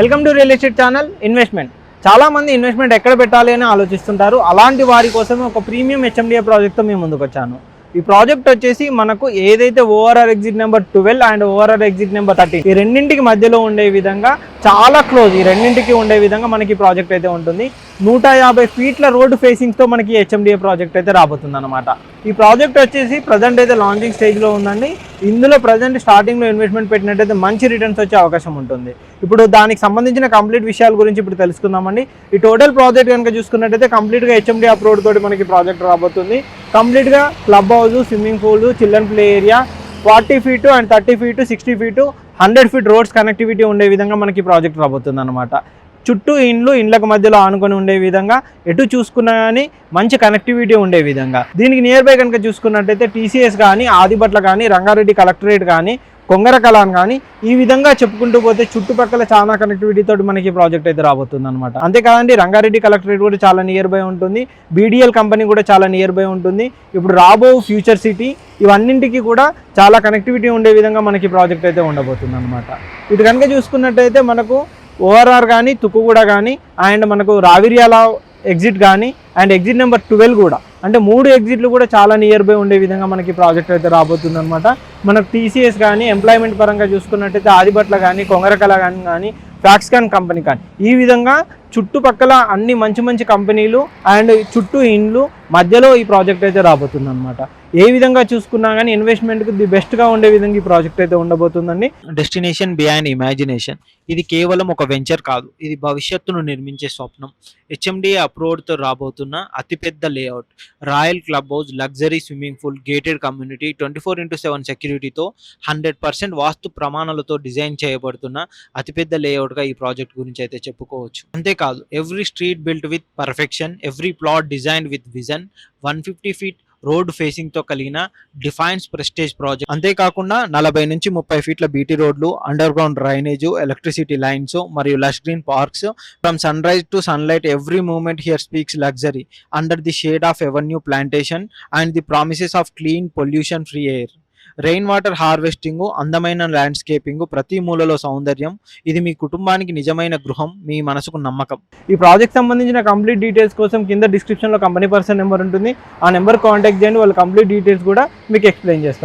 Welcome to real estate channel investment. చాలా మంది investment ఎక్కడ పెట్టాలి అని ఆలోచిస్తుంటారు. అలాంటి వారి కోసం ఒక ప్రీమియం హెచ్ఎండిఏ ప్రాజెక్ట్తో మేము ముందుకు వచ్చాను ఈ ప్రాజెక్ట్ వచ్చేసి మనకు ఏదైతే ORR exit number twelve and ORR exit number thirteen ఈ రెండింటికి మధ్యలో ఉండే విధంగా చాలా క్లోజ్ ఈ రెండింటికి ఉండే విధంగా మనకి ఈ ప్రాజెక్ట్ అయితే ఉంటుంది. నూట యాభై ఫీట్ల రోడ్డు ఫేసింగ్తో మనకి హెచ్ఎండిఏ ప్రాజెక్ట్ అయితే రాబోతుంది అనమాట ఈ ప్రాజెక్ట్ వచ్చేసి ప్రజెంట్ అయితే లాంచింగ్ స్టేజ్లో ఉందండి. ఇందులో ప్రజెంట్ స్టార్టింగ్లో ఇన్వెస్ట్మెంట్ పెట్టినట్టయితే మంచి రిటర్న్స్ వచ్చే అవకాశం ఉంటుంది. ఇప్పుడు దానికి సంబంధించిన కంప్లీట్ విషయాల గురించి ఇప్పుడు తెలుసుకుందామండి. ఈ టోటల్ ప్రాజెక్ట్ కనుక చూసుకున్నట్టయితే కంప్లీట్గా హెచ్ఎండి అప్రోడ్ తోటి మనకి ప్రాజెక్ట్ రాబోతుంది. కంప్లీట్గా club house swimming pool children play area forty feet and thirty feet sixty feet hundred feet roads connectivity ఉండే విధంగా మనకి ప్రాజెక్ట్ రాబోతుంది అనమాట చుట్టూ ఇండ్లు ఇండ్లకు మధ్యలో ఆనుకొని ఉండే విధంగా ఎటు చూసుకున్నా కానీ మంచి కనెక్టివిటీ ఉండే విధంగా. దీనికి నియర్ బై కనుక చూసుకున్నట్టయితే టీసీఎస్ కానీ ఆదిబట్ల కానీ రంగారెడ్డి కలెక్టరేట్ కానీ కొంగరకలాన్ కానీ ఈ విధంగా చెప్పుకుంటూ పోతే చుట్టుపక్కల చాలా కనెక్టివిటీ తోటి మనకి ప్రాజెక్ట్ అయితే రాబోతుంది అనమాట అంతేకాదండి రంగారెడ్డి కలెక్టరేట్ కూడా చాలా నియర్ బై ఉంటుంది. బీడీఎల్ కంపెనీ కూడా చాలా నియర్ బై ఉంటుంది. ఇప్పుడు రాబో ఫ్యూచర్ సిటీ ఇవన్నింటికి కూడా చాలా కనెక్టివిటీ ఉండే విధంగా మనకి ప్రాజెక్ట్ అయితే ఉండబోతుంది అనమాట ఇటు కనుక చూసుకున్నట్టయితే మనకు ఓఆర్ఆర్ కానీ తుక్కుగూడ కానీ అండ్ మనకు రావిర్యాల ఎగ్జిట్ కానీ అండ్ ఎగ్జిట్ నెంబర్ ట్వెల్వ్ కూడా అంటే మూడు ఎగ్జిట్లు కూడా చాలా నియర్ బై ఉండే విధంగా మనకి ప్రాజెక్ట్ అయితే రాబోతుంది అనమాట మనకు టీసీఎస్ కానీ ఎంప్లాయ్మెంట్ పరంగా చూసుకున్నట్టయితే ఆదిబట్ల కానీ కొంగరకల కానీ కానీ ఫ్యాక్స్కాన్ కంపెనీ కానీ. ఈ విధంగా చుట్టుపక్కల అన్ని మంచి మంచి కంపెనీలు అండ్ చుట్టూ ఇండ్లు మధ్యలో ఈ ప్రాజెక్ట్ అయితే రాబోతుంది అనమాట ఏ విధంగా చూసుకున్నా కానీ ఇన్వెస్ట్మెంట్కి ది బెస్ట్గా ఉండే విధంగా ఈ ప్రాజెక్ట్ అయితే ఉండబోతుందండి. డెస్టినేషన్ బియాండ్ ఇమాజినేషన్ ఇది కేవలం ఒక వెంచర్ కాదు. ఇది భవిష్యత్తును నిర్మించే స్వప్నం. హెచ్ఎండిఏ అప్రోడ్తో రాబోతున్న అతిపెద్ద layout royal club house luxury swimming pool gated community twenty four into seven సెక్యూరిటీతో hundred percent వాస్తు ప్రమాణాలతో డిజైన్ చేయబడుతున్న అతిపెద్ద లేఅవుట్గా ఈ ప్రాజెక్ట్ గురించి అయితే చెప్పుకోవచ్చు. అంతేకాదు every street built with perfection every plot design with vision one fifty feet road ఫేసింగ్తో కలిగిన defines prestige project. అంతేకాకుండా నలభై నుంచి ముప్పై ఫీట్ల బీటీ రోడ్లు underground drainage electricity lines మరియు lush green parks from sunrise to sunlight every moment here speaks luxury under the shade of avenue plantation and the promises of clean pollution free air rain water harvesting అందమైన landscaping ప్రతి మూలలో సౌందర్యం. ఇది మీ కుటుంబానికి నిజమైన గృహం మీ మనసుకు నమ్మకం. ఈ ప్రాజెక్ట్ సంబంధించిన కంప్లీట్ డీటెయిల్స్ కోసం కింద డిస్క్రిప్షన్లో కంపెనీ పర్సన్ నెంబర్ ఉంటుంది. ఆ నెంబర్ కాంటాక్ట్ చేయండి వాళ్ళ కంప్లీట్ డీటెయిల్స్ కూడా మీకు ఎక్స్ప్లెయిన్ చేస్తారు.